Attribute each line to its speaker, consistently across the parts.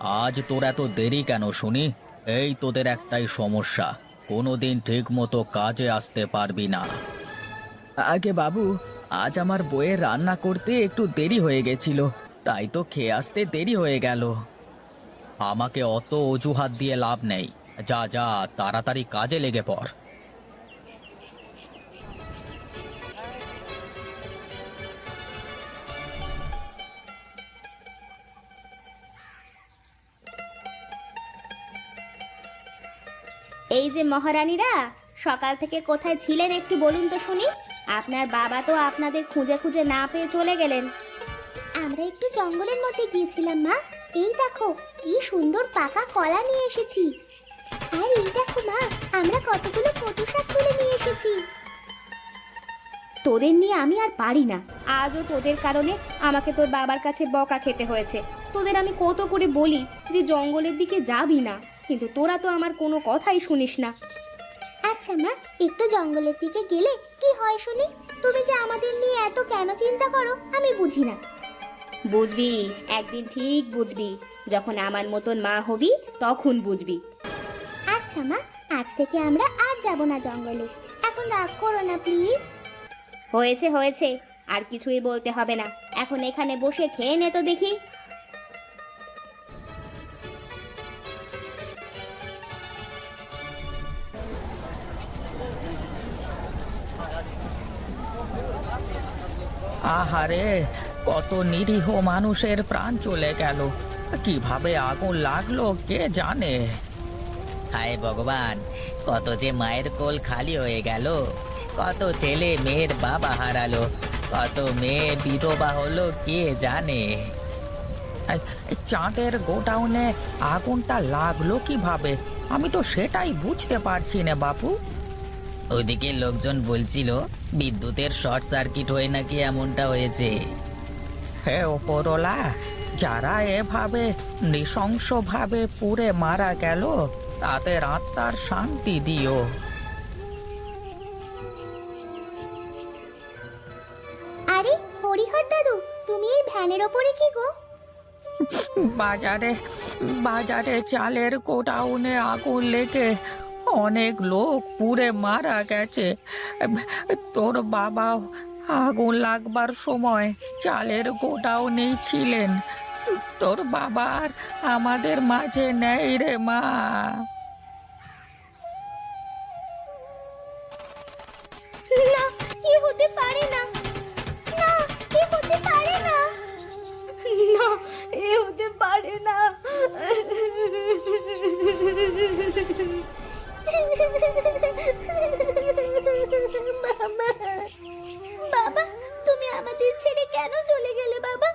Speaker 1: আজ তোর এত দেরি কেন শুনি? এই তোদের একটাই সমস্যা। কোনোদিন ঠিক মতো কাজে আসতে পারবি না। আগে বাবু, আজ আমার বইয়ের রান্না করতে একটু দেরি হয়ে গেছিল, তাই তো খেয়ে আসতে দেরি হয়ে গেল। আমাকে অত অজুহাত দিয়ে লাভ নেই। যা যা, তাড়াতাড়ি কাজে লেগে পড়।
Speaker 2: এই যে মহারানীরা সকাল থেকে কোথায় ছিলেন একটু বলুন তো শুনি। আপনার বাবা তো আপনাদের খুঁজে খুঁজে না পেয়ে চলে গেলেন। আমরা একটু জঙ্গলের মধ্যে গিয়েছিলাম মা। এই দেখো কি সুন্দর পাকা কলা নিয়ে এসেছি। আর এই দেখো মা আমরা কতগুলো কচু শাক তুলে নিয়ে এসেছি। তোদের নিয়ে আমি আর পারি না। আজও তোদের কারণে আমাকে তোর বাবার কাছে বকা খেতে হয়েছে। তোদের আমি কত করে বলি যে জঙ্গলের দিকে যাবি না। কিন্তু তোরা তো আমার কোনো কথাই শুনিস না। আচ্ছা মা একটু জঙ্গলের দিকে গেলে কি হয় শুনি? তুমি যে আমাদের নিয়ে এত কেন চিন্তা করো আমি বুঝি না। বুঝবি একদিন ঠিক বুঝবি। যখন আমার মতন মা হবি তখন বুঝবি। আচ্ছা মা আজ থেকে আমরা আর যাব না জঙ্গলে। এখন রাগ করো না প্লিজ। হয়েছে হয়েছে আর কিছুই বলতে হবে না। এখন এখানে বসে খেয়ে নে তো দেখি।
Speaker 1: আহারে কত নিরীহ মানুষের প্রাণ চলে গেল। কীভাবে আগুন লাগল কে জানে? হায় ভগবান কত যে মায়ের কোল খালি হয়ে গেল। কত ছেলে মেয়ের বাবা হারালো কত মেয়ে বিধবা হলো কে জানে? চাঁদের গোডাউনে আগুনটা লাগল কীভাবে? আমি তো সেটাই বুঝতে পারছি না বাপু। ওদিকে লোকজন বলছিল বিদ্যুতের শর্ট সার্কিট হয়ে নাকি এমনটা হয়েছে। হে ওপরওয়ালা যারা এভাবে নৃশংসভাবে পুড়ে মারা গেল তাদের আত্মার শান্তি দিও।
Speaker 2: আরে হরিহর দাদু তুমি এই ভ্যানের ওপরে কি গো?
Speaker 1: বাজারে বাজারে চালের গোডাউনে আগুন লেগে অনেক লোক পুড়ে মারা গেছে। তোর বাবা আগুন লাগবার সময় চালের গোডাউনেই ছিলেন। তোর বাবার আমাদের মাঝে নেই রে মা।
Speaker 2: না। না, এ হতে পারে না। বাবা বাবা, তুমি আমাদের ছেড়ে কেন চলে গেলে বাবা?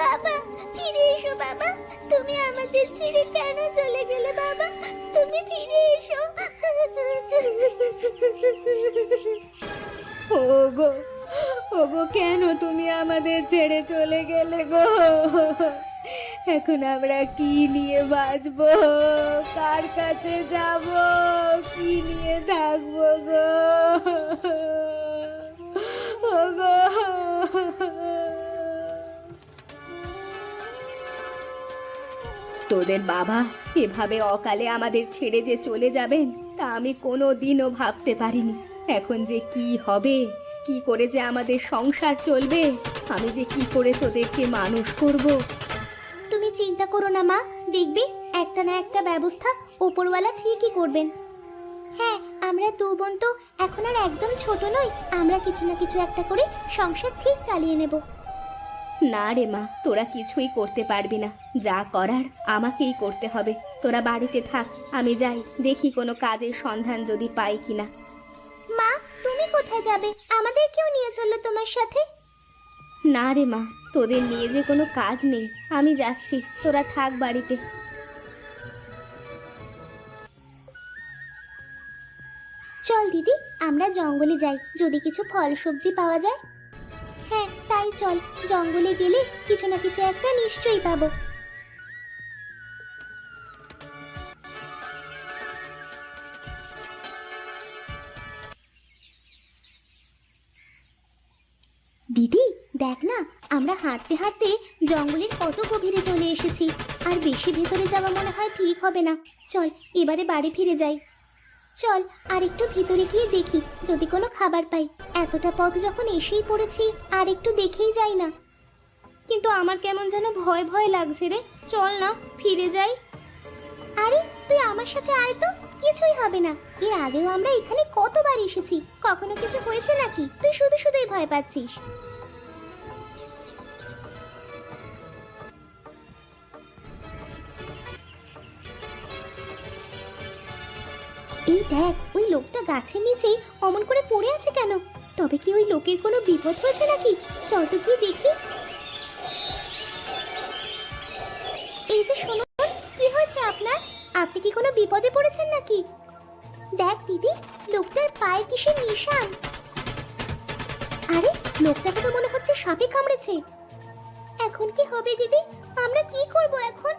Speaker 2: বাবা, ফিরে এসো বাবা, তুমি আমাদের ছেড়ে কেন চলে গেলে বাবা? তুমি ফিরে এসো। ওগো ওগো, কেন তুমি আমাদের ছেড়ে চলে গেলে গো? এখন আমরা কি নিয়ে বাঁচবো? কার কাছে যাব? কি নিয়ে থাকব গো? ওগো। তোদের বাবা এভাবে অকালে আমাদের ছেড়ে যে চলে যাবেন, তা আমি কোনো দিনও ভাবতে পারিনি। এখন যে কি হবে? কি করে যে আমাদের সংসার চলবে? আমি যে কি করে তোদেরকে মানুষ করব? চিন্তা করো না মা। দেখবি একটা না একটা ব্যবস্থা ওপরওয়ালা ঠিকই করবেন। হ্যাঁ আমরা দু বোন তো এখন আর একদম ছোট নই। আমরা কিছু না কিছু একটা করে সংসার ঠিক চালিয়ে নেব। না রে মা তোরা কিছুই করতে পারবি না। যা করার আমাকেই করতে হবে। তোরা বাড়িতে থাক আমি যাই। দেখি কোনো কাজের সন্ধান যদি পাই কিনা। মা তুমি কোথায় যাবে? আমাদেরকেও নিয়ে চলো তোমার সাথে? না রে মা, তোদের নিয়ে যে কোনো কাজ নেই। আমি যাচ্ছি, তোরা থাক বাড়িতে। চল দিদি, আমরা জঙ্গলে যাই, যদি কিছু ফল সবজি পাওয়া যায়। হ্যাঁ তাই চল, জঙ্গলে গেলে কিছু না কিছু একটা নিশ্চয়ই পাবো।
Speaker 3: দেখ না, আমরা হাঁটতে হাঁটতে জঙ্গলের কত গভীরে চলে এসেছি, আর বেশি ভেতরে যাওয়া মনে হয় ঠিক হবে না। চল, এবারে বাড়ি ফিরে যাই। চল আর একটু ভিতরে গিয়ে দেখি, যদি কোনো খাবার পাই। এতটা পথ যখন এসেই পড়েছি, আর একটু দেখেই যাই না।
Speaker 2: কিন্তু আমার কেমন যেন ভয় ভয় লাগছে রে। চল না, ফিরে যাই।
Speaker 3: আরে, তুই আমার সাথে আয় তো, কিছুই হবে না। এর আগেও আমরা এখানে কতবার এসেছি, কখনো কিছু হয়েছে নাকি? তুই শুধু শুধুই ভয় পাচ্ছিস। দেখ, ওই লোকটা গাছের নিচেই অমন করে পড়ে আছে কেন? তবে কি ওই লোকের কোনো বিপদ হয়েছে নাকি? চল তো গিয়ে দেখি। এই যে শুনুন কি হয়েছে আপনার? আপনি কি কোনো বিপদে পড়েছেন নাকি? দেখ দিদি, লোকটার পায়ে কিসের নিশান? আরে, লোকটাকে তো মনে হচ্ছে সাপে কামড়েছে। এখন কি হবে দিদি? আমরা কি করব এখন?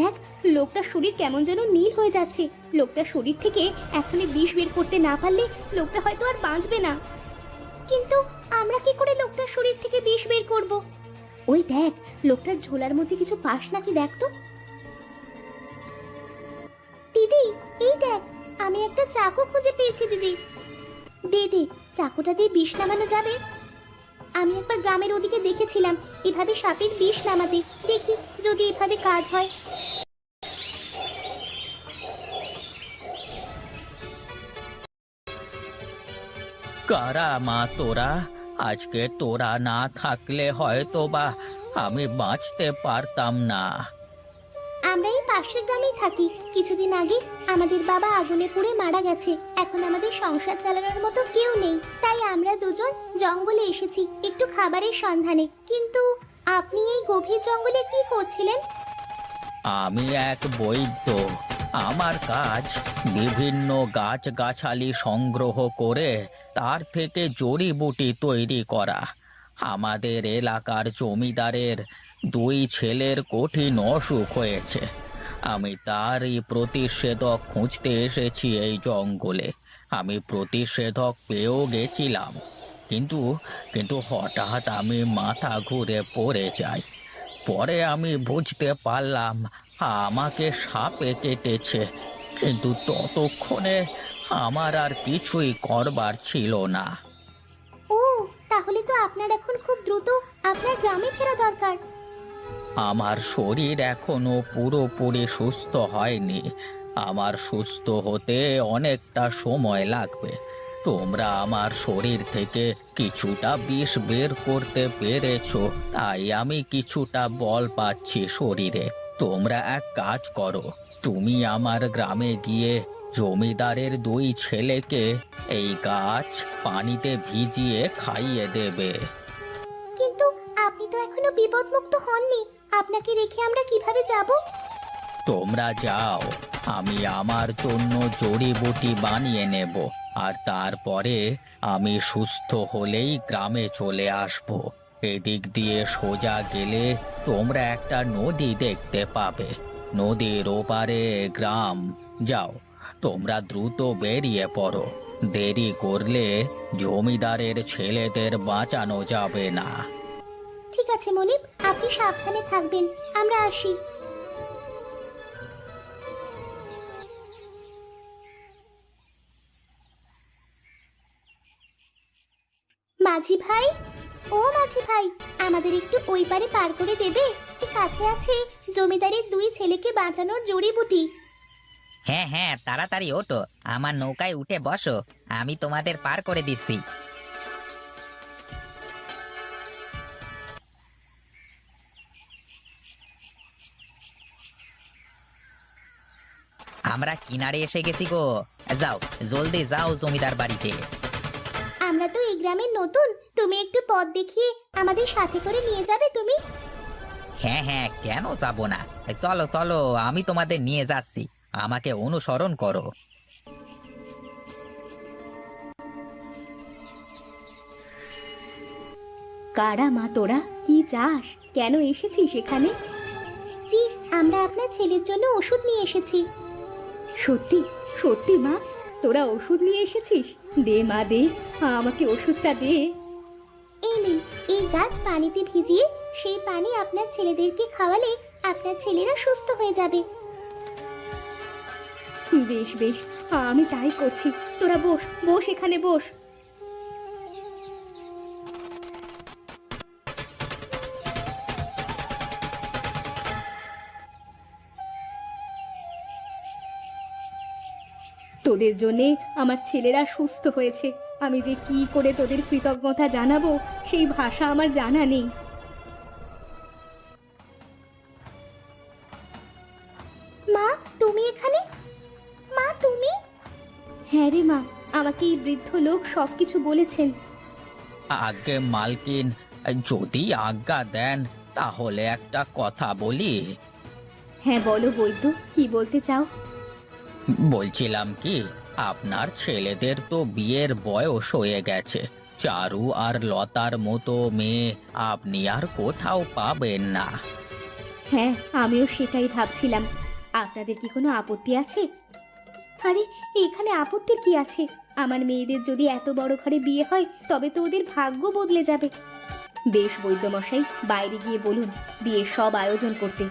Speaker 2: দেখ লোকটার শরীর কেমন যেন নীল হয়ে যাচ্ছে। লোকটার শরীর থেকে এখনই বিষ বের করতে না পারলে লোকটা হয়তো আর বাঁচবে না।
Speaker 3: কিন্তু আমরা কি করে লোকটার শরীর থেকে বিষ বের করব?
Speaker 2: ওই দেখ, লোকটার ঝোলার মধ্যে কিছু পাস নাকি দেখ তো।
Speaker 3: দিদি, এই দেখ, আমি একটা চাকু খুঁজে পেয়েছি, দিদি। দিদি চাকুটা দিয়ে বিষ নামানো যাবে। আমি একবার গ্রামের ওদিকে দেখেছিলাম, এভাবে সাপের বিষ নামাতে। দেখি যদি এভাবে কাজ হয়।
Speaker 1: কারা মা তোরা। আজকে তোরা না থাকলে হয়তো বা আমি বাঁচতে পারতাম না।
Speaker 3: আমরা এই পাশের গ্রামেই থাকি। কিছুদিন আগে আমাদের বাবা আগুনে পুড়ে মারা গেছে। এখন আমাদের সংসার চালানোর মতো কেউ নেই। তাই আমরা দুজন জঙ্গলে এসেছি একটু খাবারের সন্ধানে। কিন্তু আপনি এই গভীর জঙ্গলে কি করছিলেন?
Speaker 1: আমি এক বৈদ্য। আমার কাজ বিভিন্ন গাছগাছালি সংগ্রহ করে তার থেকে জড়িবুটি তৈরি করা। আমাদের এলাকার জমিদারের দুই ছেলের কঠিন অসুখ হয়েছে। আমি তারই প্রতিষেধক খুঁজতে এসেছি এই জঙ্গলে। আমি প্রতিষেধক পেয়েও গেছিলাম। কিন্তু কিন্তু হঠাৎ আমি মাথা ঘুরে পড়ে যাই। পরে আমি বুঝতে পারলাম, আমাকে সাপে কেটেছে। কিন্তু ততক্ষণে আমার আর কিছুই করবার ছিল না।
Speaker 3: ও তাহলে তো আপনার এখন খুব দ্রুত আপনার গ্রামে ফেরা দরকার।
Speaker 1: আমার শরীর এখনও পুরোপুরি সুস্থ হয়নি। আমার সুস্থ হতে অনেকটা সময় লাগবে। তোমরা আমার শরীর থেকে কিছুটা বিষ বের করতে পেরেছ তাই আমি কিছুটা বল পাচ্ছি শরীরে। তোমরা এক কাজ করো তুমি আমার গ্রামে গিয়ে জমিদারের দুই ছেলেকে এই গাছ পানিতে ভিজিয়ে খাইয়ে দেবে।
Speaker 3: কিন্তু আপনি তো এখনও বিপদমুক্ত হননি। আপনাকে রেখে আমরা কীভাবে যাব?
Speaker 1: তোমরা যাও আমি আমার জন্য জড়িবুটি বানিয়ে নেব আর তারপরে আমি সুস্থ হলেই গ্রামে চলে আসব। এদিক দিয়ে সোজা গেলে তোমরা একটা নদী দেখতে পাবে। নদীর ওপারে গ্রাম যাও। তোমরা দ্রুত বেরিয়ে পড়ো। দেরি করলে জমিদারের ছেলেদের বাঁচানো যাবে না।
Speaker 3: ঠিক আছে, মনিব। আপনি সাবধানে থাকবেন। আমরা আসি। মাঝি ভাই? ও মাঝি ভাই, আমাদের একটু ওই পারে পার করে দেবে। কাছে আছে জমিদারের দুই ছেলেকে বাঁচানোর জড়িবুটি।
Speaker 4: হ্যাঁ হ্যাঁ তাড়াতাড়ি ওঠো। আমার নৌকায় উঠে বসো। আমি তোমাদের পার করে দিচ্ছি। আমরা কিনারে এসে গেছি গো। যাও জলদি যাও জমিদার বাড়িতে।
Speaker 3: আমরা তো এই গ্রামে নতুন। তুমি একটু পথ দেখিয়ে আমাদের সাথে করে নিয়ে যাবে তুমি?
Speaker 4: হ্যাঁ হ্যাঁ কেন যাব না? চলো চলো আমি তোমাদের নিয়ে যাচ্ছি। আমাকে অনুসরণ করো।
Speaker 2: কারা মা তোরা? কি চাস? কেন এসেছিস এখানে?
Speaker 3: জি আমরা আপনার ছেলের জন্য ওষুধ নিয়ে এসেছি।
Speaker 2: সত্যি? সত্যি মা? তোরা ওষুধ নিয়ে এসেছিস? দে মা দে। আমাকে ওষুধটা দে।
Speaker 3: এই নিন এই গাছ পানিতে ভিজিয়ে সেই পানি আপনার ছেলেদেরকে খাওয়ালে আপনার ছেলেরা সুস্থ হয়ে যাবে।
Speaker 2: বেশ বেশ। আমি তাই করছি। তোরা বস বস এখানে, বস। তোদের জন্যে আমার ছেলেরা সুস্থ হয়েছে। আমি যে কি করে তোদের কৃতজ্ঞতা জানাব, সেই ভাষা আমার জানা নেই। এই বৃদ্ধ লোক সব কিছু বলেছেন।
Speaker 1: আগে মালকিন যদি আজ্ঞা দেন তাহলে একটা কথা বলি।
Speaker 2: হ্যাঁ বলো বৈদ্য কি বলতে চাও?
Speaker 1: বলছিলাম কি আপনার ছেলেদের তো বিয়ের বয়স হয়ে গেছে। চারু আর লতার মতো মেয়ে আপনি আর কোথাও পাবেন না।
Speaker 2: হ্যাঁ আমিও সেটাই ভাবছিলাম। আপনাদের কি কোনো আপত্তি আছে? আরে এখানে আপত্তির কি আছে? আমার মেয়েদের যদি এত বড় ঘরে বিয়ে হয়, তবে তো ওদের ভাগ্য বদলে যাবে। বেশ বৈদ্যমশাই, বাইরে গিয়ে বলুন, বিয়ের সব আয়োজন করতে।